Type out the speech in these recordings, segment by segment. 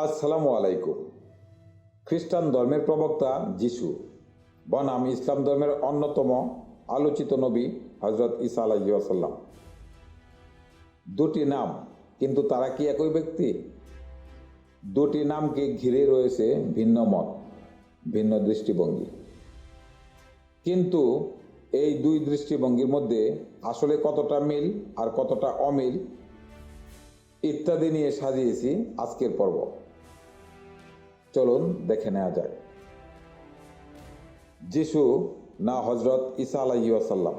আসসালামু আলাইকুম। খ্রিস্টান ধর্মের প্রবক্তা যিশু, বনাম ইসলাম ধর্মের অন্যতম আলোচিত নবী হজরত ইসা আলাইসাল্লাম দুটি নাম, কিন্তু তারা কি একই ব্যক্তি? দুটি নামকে ঘিরে রয়েছে ভিন্ন মত, ভিন্ন দৃষ্টিভঙ্গি। কিন্তু এই দুই দৃষ্টিভঙ্গির মধ্যে আসলে কতটা মিল আর কতটা অমিল, ইত্যাদি নিয়ে সাজিয়েছি আজকের পর্ব। চলুন দেখে নেওয়া যাক। যিশু না হজরত ইসা আলাইসাল্লাম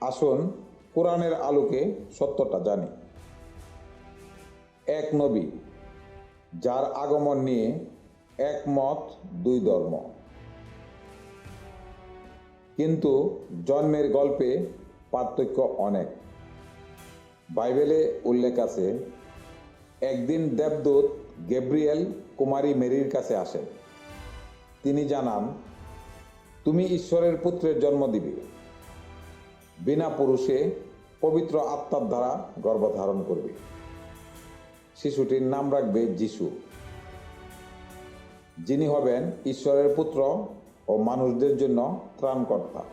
আসুন কোরআনের আলোকে সত্যটা জানি। এক নবী, যার আগমন নিয়ে একমত দুই ধর্ম। কিন্তু জন্মের গল্পে পার্থক্য অনেক। বাইবেলে উল্লেখ আছে, একদিন দেবদূত গেব্রিয়েল কুমারী মেরির কাছে আসেন তিনি জানান, তুমি ঈশ্বরের পুত্রের জন্ম দিবে। বিনা পুরুষে পবিত্র আত্মার দ্বারা গর্ভধারণ করবে। শিশুটির নাম রাখবে যিশু। যিনি হবেন ঈশ্বরের পুত্র ও মানুষদের জন্য ত্রাণকর্তা।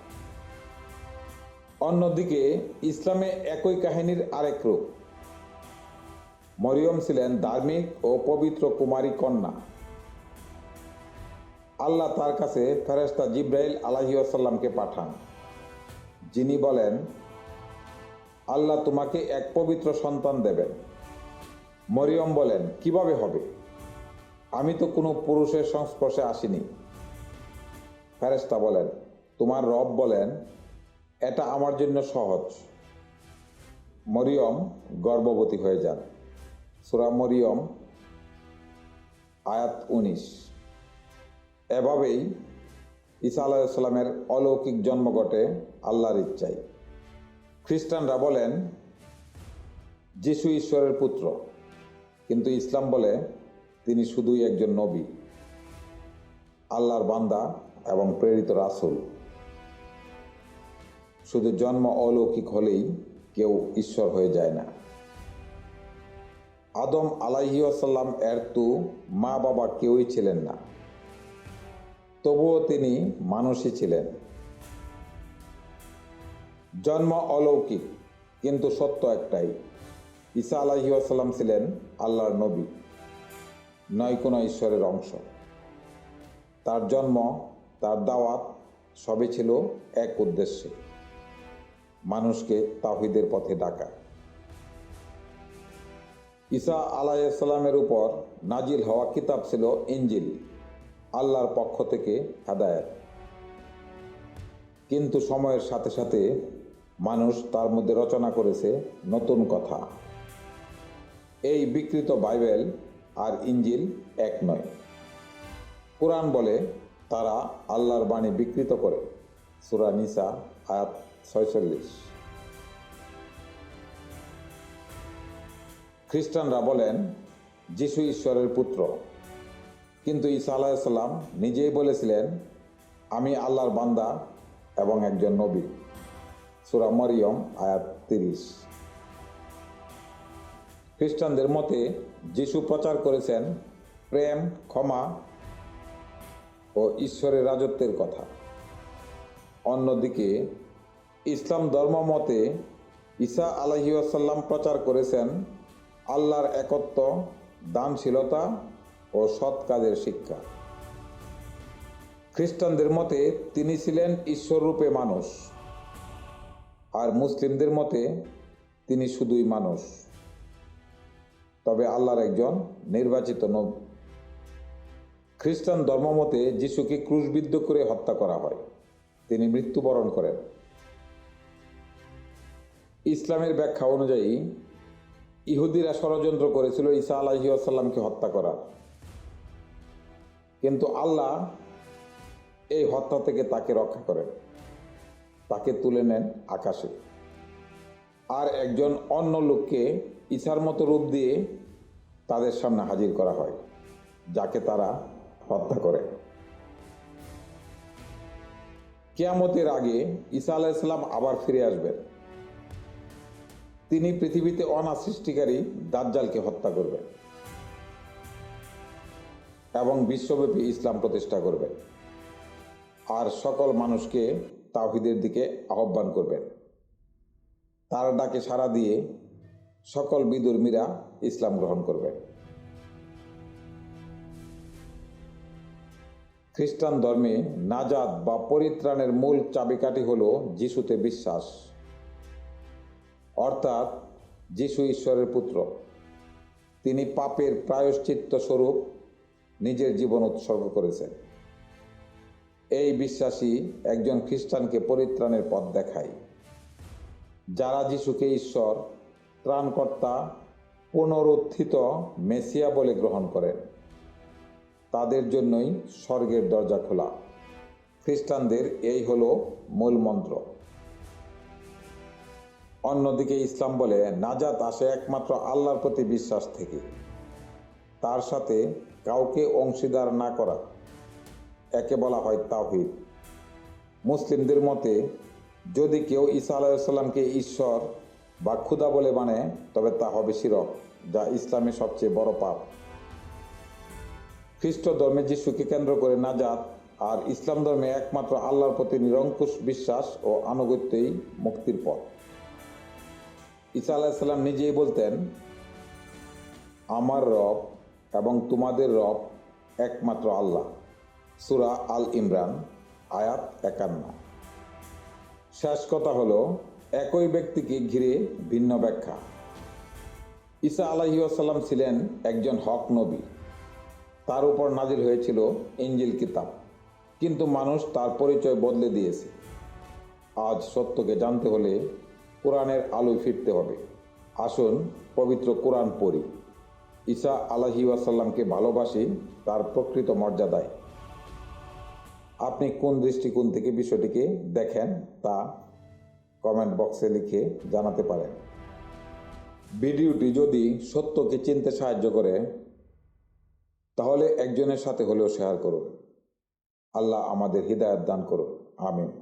অন্যদিকে ইসলামে একই কাহিনীর আরেক রূপ। মরিয়ম ছিলেন ধার্মিক ও পবিত্র কুমারী কন্যা। আল্লাহ তার কাছে ফেরেস্তা জিব্রাইল আলাহিসাল্লামকে পাঠান। যিনি বলেন, আল্লাহ তোমাকে এক পবিত্র সন্তান দেবেন। মরিয়ম বলেন, কীভাবে হবে? আমি তো কোনো পুরুষের সংস্পর্শে আসিনি। ফেরেস্তা বলেন, তোমার রব বলেন, এটা আমার জন্য সহজ। মরিয়ম গর্ভবতী হয়ে যান। সুরা মরিয়ম, আয়াত উনিশ। এভাবেই ঈসা আলাহিসাল্লামের অলৌকিক জন্ম ঘটে আল্লাহর ইচ্ছায়। খ্রিস্টানরা বলেন, যিশু ঈশ্বরের পুত্র। কিন্তু ইসলাম বলে, তিনি শুধুই একজন নবী। আল্লাহর বান্দা এবং প্রেরিত রাসুল। শুধু জন্ম অলৌকিক হলেই কেউ ঈশ্বর হয়ে যায় না। আদম আলাইসাল্লাম এর তো মা বাবা কেউই ছিলেন না। তবুও তিনি মানুষই ছিলেন। জন্ম অলৌকিক, কিন্তু সত্য একটাই, ঈসা আলাহিসাল্লাম ছিলেন আল্লাহর নবী, নয় কোনো ঈশ্বরের অংশ। তার জন্ম, তার দাওয়াত, সবই ছিল এক উদ্দেশ্যে, মানুষকে তাহিদের পথে ডাকা। ঈসা আলাইসাল্লামের উপর নাজিল হওয়া কিতাব ছিল ইঞ্জিল আল্লাহর পক্ষ থেকে হেদায়ত। কিন্তু সময়ের সাথে সাথে মানুষ তার মধ্যে রচনা করেছে নতুন কথা। এই বিকৃত বাইবেল আর ইঞ্জিল এক নয়। কোরআন বলে তারা আল্লাহর বাণী বিকৃত করে। সুরা নিসা, আয়াত ছয়চল্লিশ। খ্রিস্টানরা বলেন, যিশু ঈশ্বরের পুত্র। কিন্তু ঈসা আলাহিসাল্লাম নিজেই বলেছিলেন, আমি আল্লাহর বান্দা এবং একজন নবী। সুরা মরিয়ম, আয়াত তিরিশ। খ্রিস্টানদের মতে, যিশু প্রচার করেছেন প্রেম, ক্ষমা ও ঈশ্বরের রাজত্বের কথা। অন্যদিকে, ইসলাম ধর্ম মতে, ঈসা আলহিউসাল্লাম প্রচার করেছেন আল্লাহর একত্ব, দানশীলতা ও সৎ কাজের শিক্ষা। খ্রিস্টানদের মতে তিনি ছিলেন ঈশ্বররূপে মানুষ, আর মুসলিমদের মতে তিনি শুধুই মানুষ। তবে আল্লাহর একজন নির্বাচিত নবী। খ্রিস্টান ধর্মমতে যিশুকে ক্রুশবিদ্ধ করে হত্যা করা হয়। তিনি মৃত্যুবরণ করেন। ইসলামের ব্যাখ্যা অনুযায়ী ইহুদিরা ষড়যন্ত্র করেছিল, ঈসা আলাহি আসাল্লামকে হত্যা করার কিন্তু আল্লাহ এই হত্যা থেকে তাকে রক্ষা করেন। তাকে তুলে নেন আকাশে। আর একজন অন্য লোককে ঈশার মতো রূপ দিয়ে তাদের সামনে হাজির করা হয়, যাকে তারা হত্যা করে। কেয়ামতের আগে ঈসা আলাইসাল্লাম আবার ফিরে আসবেন। তিনি পৃথিবীতে অনা সৃষ্টিকারী দাজ্জালকে হত্যা করবেন এবং বিশ্বব্যাপী ইসলাম প্রতিষ্ঠা করবেন আর সকল মানুষকে তাওহিদের দিকে আহ্বান করবেন তার ডাকে সাড়া দিয়ে সকল বিদুর্মীরা ইসলাম গ্রহণ করবেন খ্রিস্টান ধর্মে নাজাদ বা পরিত্রাণের মূল চাবিকাঠি হল যিশুতে বিশ্বাস। অর্থাৎ যিশু ঈশ্বরের পুত্র। তিনি পাপের প্রায়শ্চিত্ত স্বরূপ নিজের জীবন উৎসর্গ করেছেন। এই বিশ্বাসী একজন খ্রিস্টানকে পরিত্রাণের পথ দেখায়, যারা যিশুকে ঈশ্বর, ত্রাণকর্তা, পুনরুত্থিত মেসিয়া বলে গ্রহণ করেন। তাদের জন্যই স্বর্গের দরজা খোলা। খ্রিস্টানদের এই হলো মূল মন্ত্র অন্যদিকে ইসলাম বলে, নাজাত আসে একমাত্র আল্লাহর প্রতি বিশ্বাস থেকে। তার সাথে কাউকে অংশীদার না করা, একে বলা হয় তাওহিদ। মুসলিমদের মতে, যদি কেউ ঈসা আলাইসাল্লামকে ঈশ্বর বা ক্ষুদা বলে মানে তবে তা হবে শিরক, যা ইসলামের সবচেয়ে বড় পাপ। খ্রিস্ট ধর্মে যিশুকে কেন্দ্র করে নাজাত আর ইসলাম ধর্মে একমাত্র আল্লাহর প্রতি নিরঙ্কুশ বিশ্বাস ও আনুগত্যই মুক্তির পথ। ঈসা আলাহিসাল্লাম নিজেই বলতেন, আমার রব এবং তোমাদের রব একমাত্র আল্লাহ। সুরা আল ইমরান, আয়াত একান্ন। শেষ কথা হলো, একই ব্যক্তিকে ঘিরে ভিন্ন ব্যাখ্যা। ঈসা আলাহি আলাহিউসাল্লাম ছিলেন একজন হক নবী। তার উপর নাজির হয়েছিল ইঞ্জিল কিতাব। কিন্তু মানুষ তার পরিচয় বদলে দিয়েছে। আজ সত্যকে জানতে হলে কোরআনের আলোয় ফিরতে হবে। আসুন পবিত্র কোরআন পড়ি। ঈসা আলাহি ওয়াসাল্লামকে ভালোবাসি, তার প্রকৃত মর্যাদায়। আপনি কোন দৃষ্টিকোণ থেকে বিষয়টিকে দেখেন, তা কমেন্ট বক্সে লিখে জানাতে পারেন। ভিডিওটি যদি সত্যকে চিনতে সাহায্য করে, তাহলে একজনের সাথে হলেও শেয়ার করুন। আল্লাহ আমাদের হৃদায়ত দান করুন। আমিন।